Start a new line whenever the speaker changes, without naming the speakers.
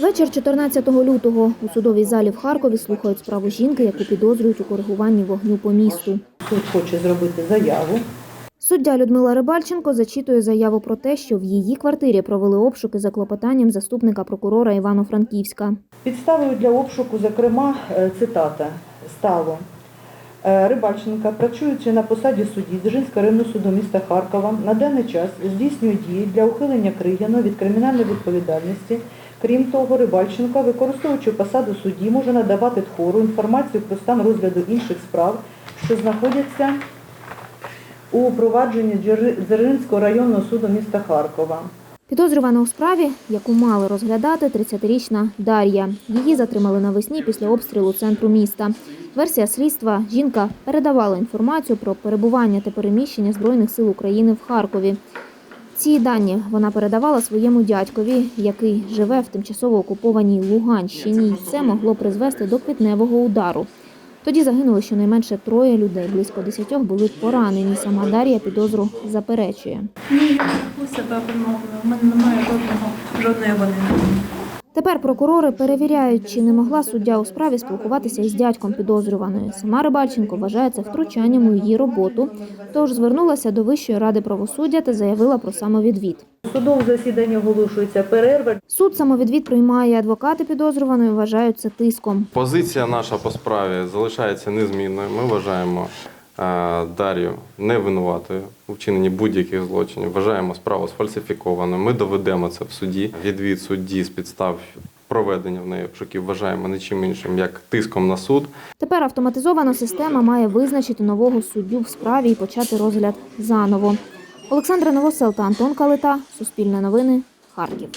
Вечір 14 лютого у судовій залі в Харкові слухають справу жінки, яку підозрюють у коригуванні вогню по місту.
Суд хоче зробити заяву.
Суддя Людмила Рибальченко зачитує заяву про те, що в її квартирі провели обшуки за клопотанням заступника прокурора Івано-Франківська.
Підставою для обшуку, зокрема, е, цитата стало. е, Рибальченка, працюючи на посаді судді Дзержинського районного суду міста Харкова, на даний час здійснює дії для ухилення Кригяну від кримінальної відповідальності. Крім того, Рибальченко, використовуючи посаду судді, може надавати тхору інформацію про стан розгляду інших справ, що знаходяться у провадженні Дзержинського районного суду міста Харкова.
Підозрювана у справі, яку мали розглядати 30-річна Дар'я. Її затримали навесні після обстрілу центру міста. Версія слідства – жінка передавала інформацію про перебування та переміщення Збройних сил України в Харкові. Ці дані вона передавала своєму дядькові, який живе в тимчасово окупованій Луганщині. Це могло призвести до квітневого удару. Тоді загинуло щонайменше троє людей. Близько десятьох були поранені. Сама Дар'я підозру заперечує.
Ні, у себе вимовила. У мене немає жодного, жодної вони.
Тепер прокурори перевіряють, чи не могла суддя у справі спілкуватися із дядьком підозрюваної. Сама Рибальченко вважає це втручанням у її роботу, тож звернулася до Вищої ради правосуддя та заявила про самовідвід.
У судовому засіданні оголошується перерва.
Суд самовідвід приймає адвокати підозрюваної, вважають це тиском.
Позиція наша по справі залишається незмінною. Ми вважаємо Дар'ю невинуватою у вчиненні будь-яких злочинів. Вважаємо справу сфальсифікованою. Ми доведемо це в суді. Відвід судді з підстав проведення в неї обшуків вважаємо нічим іншим як тиском на суд.
Тепер автоматизована система має визначити нового суддю в справі і почати розгляд заново. Олександра Новосел та Антон Калита. Суспільне новини. Харків.